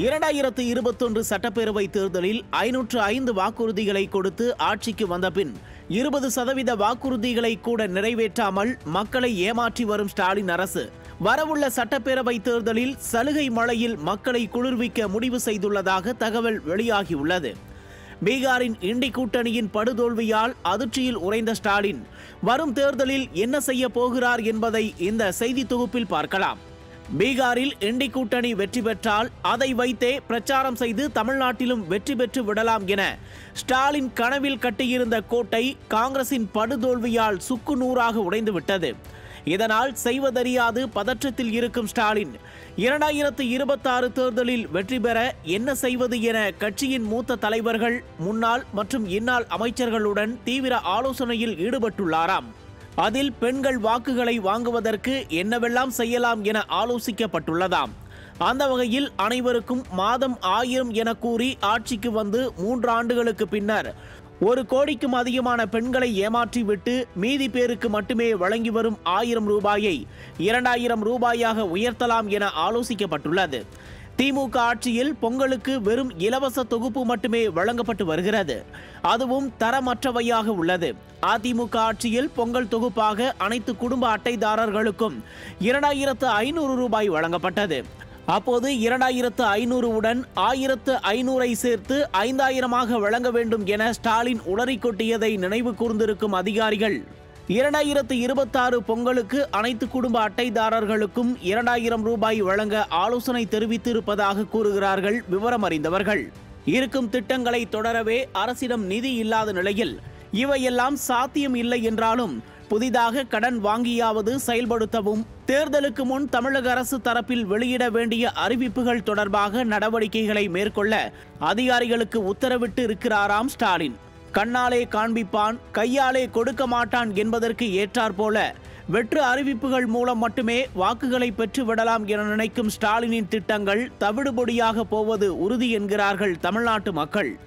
இரண்டாயிரத்து இருபத்தொன்று சட்டப்பேரவை தேர்தலில் ஐநூற்று ஐந்து வாக்குறுதிகளை கொடுத்து ஆட்சிக்கு வந்தபின் இருபது சதவீத வாக்குறுதிகளை கூட நிறைவேற்றாமல் மக்களை ஏமாற்றி வரும் ஸ்டாலின் அரசு வரவுள்ள சட்டப்பேரவை தேர்தலில் சலுகை மழையில் மக்களை குளிர்விக்க முடிவு செய்துள்ளதாக தகவல் வெளியாகியுள்ளது. பீகாரின் இண்டி கூட்டணியின் படுதோல்வியால் அதிர்ச்சியில் உறைந்த ஸ்டாலின் வரும் தேர்தலில் என்ன செய்ய போகிறார் என்பதை இந்த செய்தி தொகுப்பில் பார்க்கலாம். பீகாரில் இண்டி கூட்டணி வெற்றி பெற்றால் அதை வைத்தே பிரச்சாரம் செய்து தமிழ்நாட்டிலும் வெற்றி பெற்று விடலாம் என ஸ்டாலின் கனவில் கட்டியிருந்த கோட்டை காங்கிரசின் படுதோல்வியால் சுக்கு நூறாக உடைந்துவிட்டது. இதனால் செய்வதறியாது பதற்றத்தில் இருக்கும் ஸ்டாலின். இரண்டாயிரத்து இருபத்தாறு தேர்தலில் வெற்றி பெற என்ன செய்வது என கட்சியின் மூத்த தலைவர்கள் முன்னாள் மற்றும் இந்நாள் அமைச்சர்களுடன் தீவிர ஆலோசனையில் ஈடுபட்டுள்ளாராம். அதில் பெண்கள் வாக்குகளை வாங்குவதற்கு என்னவெல்லாம் செய்யலாம் என ஆலோசிக்கப்பட்டுள்ளதாம். அந்த வகையில் அனைவருக்கும் மாதம் ஆயிரம் என கூறி ஆட்சிக்கு வந்து மூன்று ஆண்டுகளுக்கு பின்னர் ஒரு கோடிக்கும் அதிகமான பெண்களை ஏமாற்றிவிட்டு மீதி பேருக்கு மட்டுமே வழங்கி வரும் ஆயிரம் ரூபாயை இரண்டாயிரம் ரூபாயாக உயர்த்தலாம் என ஆலோசிக்கப்பட்டுள்ளது. திமுக ஆட்சியில் பொங்கலுக்கு வெறும் இலவச தொகுப்பு மட்டுமே வழங்கப்பட்டு வருகிறது. அதுவும் தரமற்றவையாக உள்ளது. அதிமுக ஆட்சியில் பொங்கல் தொகுப்பாக அனைத்து குடும்ப அட்டைதாரர்களுக்கும் இரண்டாயிரத்து ஐநூறு ரூபாய் வழங்கப்பட்டது. அப்போது இரண்டாயிரத்து ஐநூறு உடன் ஆயிரத்து ஐநூறை சேர்த்து ஐந்தாயிரமாக வழங்க வேண்டும் என ஸ்டாலின் உளறிக்கொட்டியதை நினைவு கூர்ந்திருக்கும் அதிகாரிகள். இரண்டாயிரத்து இருபத்தாறு பொங்கலுக்கு அனைத்து குடும்ப அட்டைதாரர்களுக்கும் இரண்டாயிரம் ரூபாய் வழங்க ஆலோசனை தெரிவித்திருப்பதாக கூறுகிறார்கள் விவரம் அறிந்தவர்கள் இருக்கும் திட்டங்களை தொடரவே அரசிடம் நிதி இல்லாத நிலையில் இவையெல்லாம் சாத்தியம் இல்லை என்றாலும் புதிதாக கடன் வாங்கியாவது செயல்படுத்தவும் தேர்தலுக்கு முன் தமிழக அரசு தரப்பில் வெளியிட வேண்டிய அறிவிப்புகள் தொடர்பாக நடவடிக்கைகளை மேற்கொள்ள அதிகாரிகளுக்கு உத்தரவிட்டு இருக்கிறாராம் ஸ்டாலின். கண்ணாலே காண்பிப்பான் கையாலே கொடுக்க மாட்டான் என்பதற்கு ஏற்றாற்போல வெற்று அறிவிப்புகள் மூலம் மட்டுமே வாக்குகளை பெற்று விடலாம் என நினைக்கும் ஸ்டாலினின் திட்டங்கள் தவிடுபொடியாக போவது உறுதி என்கிறார்கள் தமிழ்நாட்டு மக்கள்.